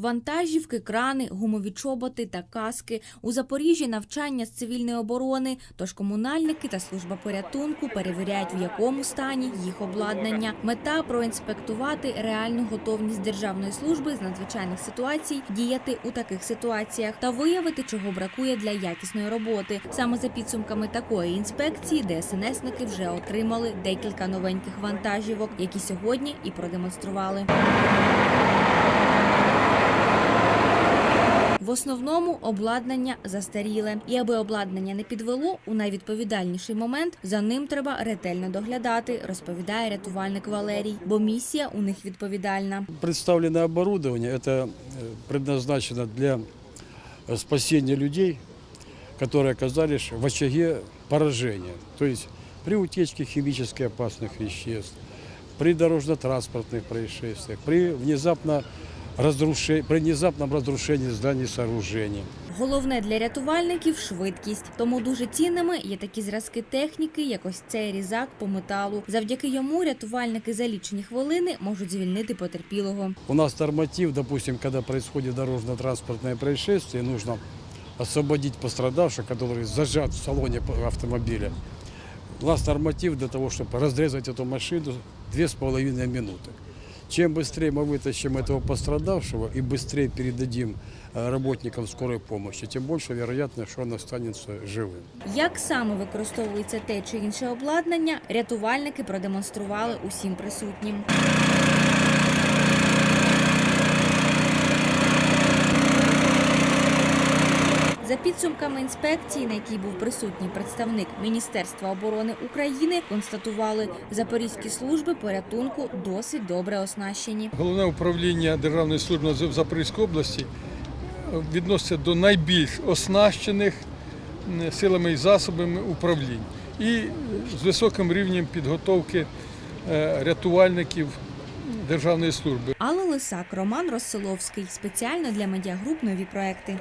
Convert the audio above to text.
Вантажівки, крани, гумові чоботи та каски. У Запоріжжі навчання з цивільної оборони, тож комунальники та служба порятунку перевіряють, в якому стані їх обладнання. Мета проінспектувати реальну готовність державної служби з надзвичайних ситуацій діяти у таких ситуаціях та виявити, чого бракує для якісної роботи. Саме за підсумками такої інспекції ДСНСники вже отримали декілька новеньких вантажівок, які сьогодні і продемонстрували. В основному обладнання застаріле, і аби обладнання не підвело у найвідповідальніший момент, за ним треба ретельно доглядати, розповідає рятувальник Валерій, бо місія у них відповідальна. Представленное оборудование это э, предназначено для э, спасения людей, которые оказались в очаге поражения. То есть при утечке химически опасных веществ, при дорожно-транспортных происшествиях, при, внезапно разруши- при внезапном разрушении зданий и сооружений. Головне для рятувальників швидкість. Тому дуже цінними є такі зразки техніки, як ось цей різак по металу. Завдяки йому рятувальники за лічені хвилини можуть звільнити потерпілого. У нас норматив, допустим, когда происходит дорожно-транспортное происшествие, нужно освободить пострадавшего, который зажат в салоне автомобиля. У нас норматив для того, чтобы разрезать эту машину 2,5 минуты. Чем быстрее мы вытащим этого пострадавшего и быстрее передадим э, работникам скорой помощи, тем больше вероятность, что он останется живым. Як саме використовується те чи інше обладнання, рятувальники продемонстрували усім присутнім. Підсумками інспекції, на якій був присутній представник Міністерства оборони України, констатували, запорізькі служби порятунку досить добре оснащені. Головне управління Державної служби в Запорізькій області е, відноситься до найбільш оснащених силами і засобами управлінь і е, з високим рівнем підготовки е, рятувальників Державної служби. Алла Лисак, Роман Розсоловський. Спеціально для медіагруп нові проекти.